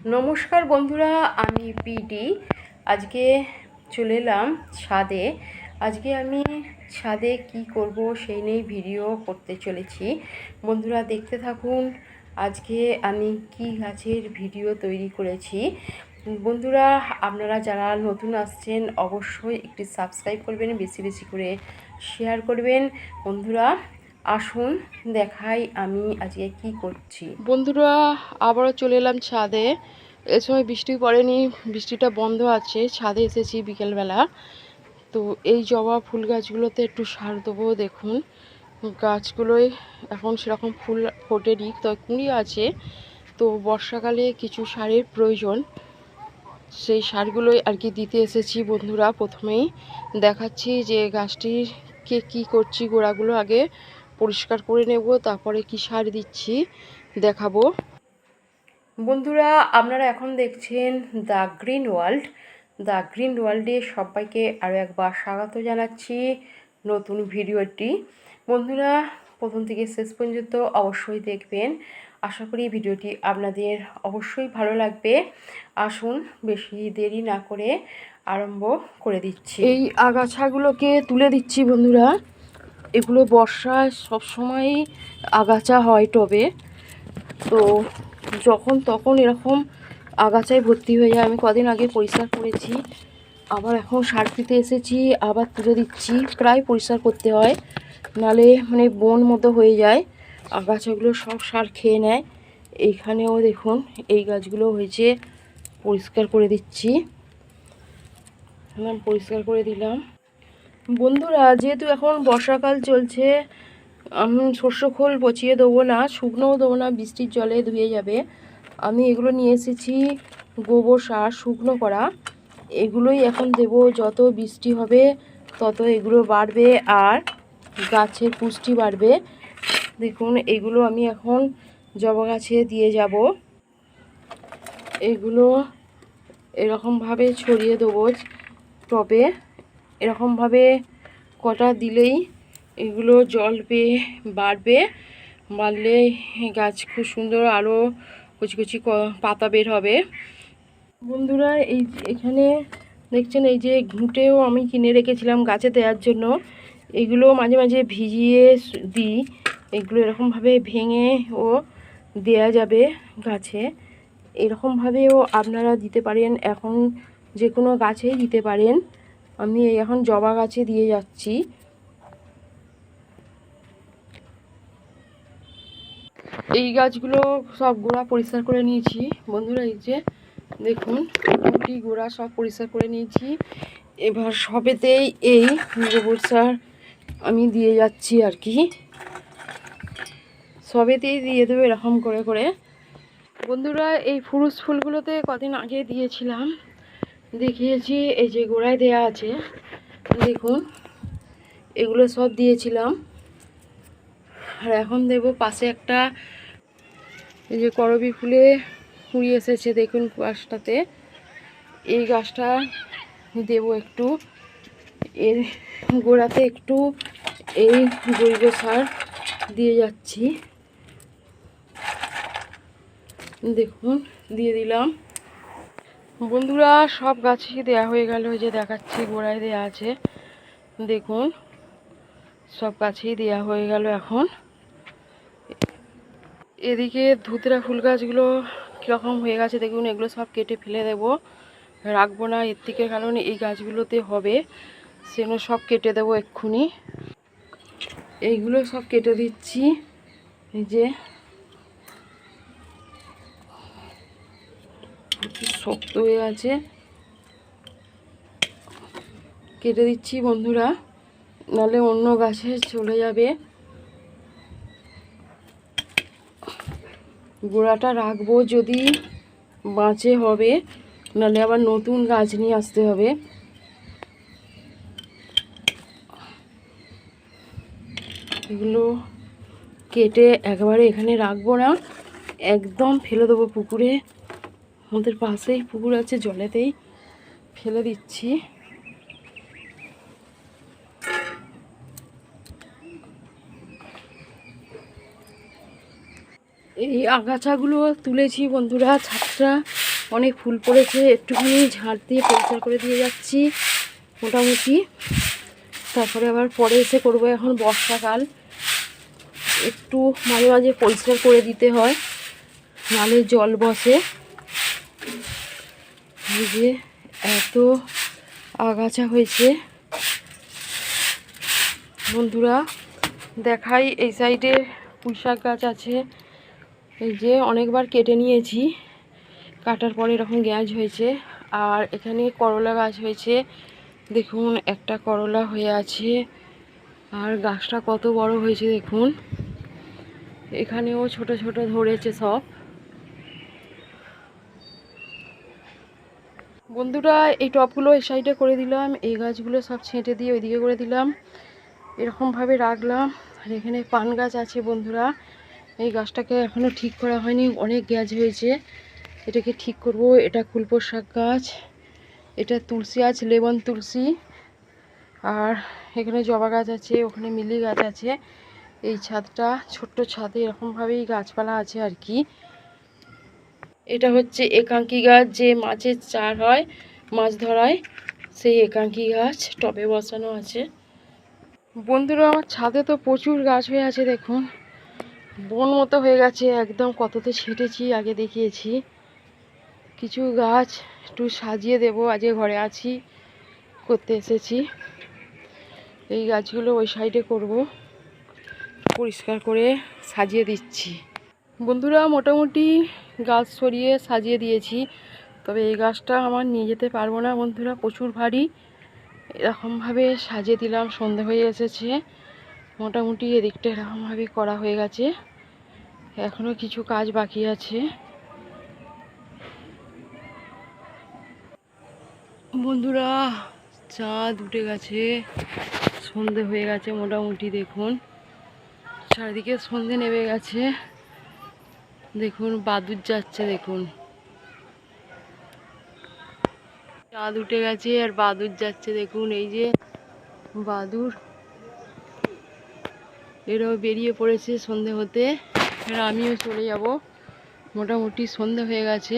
নমস্কার বন্ধুরা, আমি পিডি। আজকে চলে এলাম ছাদে। আজকে আমি ছাদে কি করব সেই নিয়েই ভিডিও করতে চলেছি। বন্ধুরা, দেখতে থাকুন, আজকে আমি কি গাছের ভিডিও তৈরি করেছি। বন্ধুরা, আপনারা যারা নতুন আসছেন, অবশ্যই একটি সাবস্ক্রাইব করবেন, বেশি বেশি করে শেয়ার করবেন। বন্ধুরা আসুন, দেখাই আমি আজকে কি করছি। বন্ধুরা, আবারও চলে এলাম ছাদে। এ সময় বৃষ্টি পড়েনি, বৃষ্টিটা বন্ধ আছে। ছাদে এসেছি বিকেলবেলা। তো এই জবা ফুল গাছগুলোতে একটু সার দেবো, দেখুন। গাছগুলোয় এখন সেরকম ফুল ফোটেনি, তো কুঁড়ি আছে। তো বর্ষাকালে কিছু সারের প্রয়োজন। সেই সারগুলোই আর কি দিতে এসেছি বন্ধুরা প্রথমেই। দেখাচ্ছি যে গাছটিকে কী করছি গোড়াগুলো আগে। পরিষ্কার করে নেব, তারপরে কি সার দিচ্ছি দেখাবো। বন্ধুরা, আপনারা এখন দেখছেন the green world. The green ওয়ার্ল্ডে সবাইকে আরও একবার স্বাগত জানাচ্ছি নতুন ভিডিওটি। বন্ধুরা, প্রথম থেকে শেষ পর্যন্ত অবশ্যই দেখবেন। আশা করি ভিডিওটি আপনাদের অবশ্যই ভালো লাগবে। আসুন, বেশি দেরি না করে আরম্ভ করে দিচ্ছি। এই আগাছাগুলোকে তুলে দিচ্ছি বন্ধুরা। এগুলো বর্ষায় সবসময়ই আগাছা হয় টবে। তো যখন তখন এরকম আগাছায় ভর্তি হয়ে যায়। আমি কদিন আগে পরিষ্কার করেছি। আবার এখন সার দিতে এসেছি, আবার তুলে দিচ্ছি। প্রায় পরিষ্কার করতে হয়। নালে মানে বন মতো হয়ে যায়। আগাছাগুলো সব সার খেয়ে নেয়। এইখানেও দেখুন, এই গাছগুলো হয়েছে। পরিষ্কার করে দিচ্ছি। পরিষ্কার করে দিলাম। বন্ধুরা, যেহেতু এখন বর্ষাকাল চলছে, আমি শস্য খোল পচিয়ে দেবো না, শুকনোও দেবো না, বৃষ্টির জলে ধুয়ে যাবে। আমি এগুলো নিয়ে এসেছি, গোবর সার, শুকনো করা। এগুলোই এখন দেব, যত বৃষ্টি হবে তত এগুলো বাড়বে আর গাছের পুষ্টি বাড়বে। দেখুন, এগুলো আমি এখন জবা গাছে দিয়ে যাব। এগুলো এরকমভাবে ছড়িয়ে দেবো টবে এরকমভাবে কটা দিলেই এগুলো জল পেয়ে বাড়বে। বাড়লে গাছ খুব সুন্দর আরও কুচি কুচি পাতা বের হবে। বন্ধুরা, এই এখানে দেখছেন, এই যে ঘুঁটেও আমি কিনে রেখেছিলাম গাছে দেওয়ার জন্য। এগুলো মাঝে মাঝে ভিজিয়ে দিই। এগুলো এরকমভাবে ভেঙে ও দেয়া যাবে গাছে। এরকমভাবেও আপনারা দিতে পারেন। এখন যে কোনো গাছেই দিতে পারেন। আমি এখন জবা গাছে দিয়ে যাচ্ছি। এই গাছগুলো সব গোড়া পরিষ্কার করে নিয়েছি। বন্ধুরা, এই যে দেখুন কুটি গোড়া সব পরিষ্কার করে নিয়েছি। এবার সবেতেই এই গোবর সার আমি দিয়ে যাচ্ছি আর কি। সবেতেই দিয়ে দেবো এরকম করে করে। বন্ধুরা, এই ফুরুস ফুলগুলোতে কদিন আগে দিয়েছিলাম। দেখিয়েছি, এই যে গোড়ায় দেয়া আছে, দেখুন, এগুলো সব দিয়েছিলাম। আর এখন দেব পাশে একটা, এই যে করবি ফুলে কুড়ি এসেছে, দেখুন গাছটাতে। এই গাছটা দেব একটু, এর গোড়াতে একটু এই জৈব সার দিয়ে যাচ্ছি। দেখুন, দিয়ে দিলাম। বন্ধুরা, সব গাছই দেয়া হয়ে গেল যে দেখাচ্ছি, গোড়ায় দেয়া আছে। দেখুন, সব গাছেই দেয়া হয়ে গেল এখন। এদিকে ধুতরা ফুল গাছগুলো কীরকম হয়ে গেছে দেখুন, এগুলো সব কেটে ফেলে দেব। রাখব না, এর থেকে কারণ এই গাছগুলোতে হবে, সেগুলো সব কেটে দেবো এক্ষুনি। এইগুলো সব কেটে দিচ্ছি, এই যে শক্ত হয়ে আছে। কেটে দিচ্ছি বন্ধুরা নালে অন্য গাছে চলে যাবে। গোড়াটা রাখব যদি বাঁচে হবে, নাহলে আবার নতুন গাছ নিয়ে আসতে হবে। এগুলো কেটে একবারে এখানে রাখব না, একদম ফেলে দেবো পুকুরে। আমাদের পাশেই পুকুর আছে, জলেতেই ফেলে দিচ্ছি। এই আগাছাগুলো তুলেছি বন্ধুরা, ছাদটা অনেক ফুল পড়েছে, একটুখানি ঝাড় দিয়ে পরিষ্কার করে দিয়ে যাচ্ছি মোটামুটি। তারপরে আবার পরে এসে করব এখন বর্ষাকাল। একটু মাঝে মাঝে পরিষ্কার করে দিতে হয়, নালে জল বসে। এই যে এত আগাছা হয়েছে। বন্ধুরা, দেখাই এই সাইডে পুঁইশাক গাছ আছে। এই যে অনেকবার কেটে নিয়েছি, কাটার পরে এরকম গ্যাঁজ হয়েছে। আর এখানে করলা গাছ হয়েছে। দেখুন, একটা করলা হয়ে আছে। আর গাছটা কত বড় হয়েছে দেখুন। এখানেও ছোট ছোট ধরেছে সব। বন্ধুরা, এই টপগুলো এই সাইডে করে দিলাম, এই গাছগুলো সব ছেঁটে দিয়ে ওইদিকে করে দিলাম। এরকমভাবে রাখলাম। আর এখানে পান গাছ আছে বন্ধুরা, এই গাছটাকে এখনও ঠিক করা হয়নি, অনেক গ্যাজ হয়েছে। এটাকে ঠিক করব, এটা কুলপো শাক গাছ, এটা তুলসী গাছ, লেবন তুলসী। আর এখানে জবা গাছ আছে, ওখানে মিলি গাছ আছে। এই ছাদটা, ছোট্ট ছাদে এরকমভাবেই গাছপালা আছে আর কি। এটা হচ্ছে একাঙ্কি গাছ, যে মাছের চার হয়, মাছ ধরায়, সেই একাঙ্কি গাছ টবে বসানো আছে। বন্ধুরা, আমার ছাদে তো প্রচুর গাছ হয়ে আছে, দেখুন। বন মতো হয়ে গেছে, একদম কততে ছেটেছি, আগে দেখিয়েছি। কিছু গাছ একটু সাজিয়ে দেব আজকে ঘরে আছি, করতে এসেছি। এই গাছগুলো ওই সাইডে করব, পরিষ্কার করে সাজিয়ে দিচ্ছি। বন্ধুরা, মোটামুটি গাছ সরিয়ে সাজিয়ে দিয়েছি, তবে এই গাছটা আমার নিয়ে যেতে পারব না বন্ধুরা, প্রচুর ভারী। এরকমভাবে সাজিয়ে দিলাম, সন্ধে হয়ে এসেছে, মোটামুটি এদিকটা এরকমভাবে করা হয়ে গেছে, এখনও কিছু কাজ বাকি আছে। বন্ধুরা চাঁদ উঠে গেছে, সন্ধে হয়ে গেছে মোটামুটি, দেখুন, চারিদিকে সন্ধে নেমে গেছে। দেখুন, বাদুর যাচ্ছে, দেখুন। চাঁদ উঠে গেছে, আর বাদুর যাচ্ছে, দেখুন, এই যে বাদুর। এরাও বেরিয়ে পড়েছে সন্ধে হতে এরা আমিও চলে যাব। মোটামুটি সন্ধে হয়ে গেছে।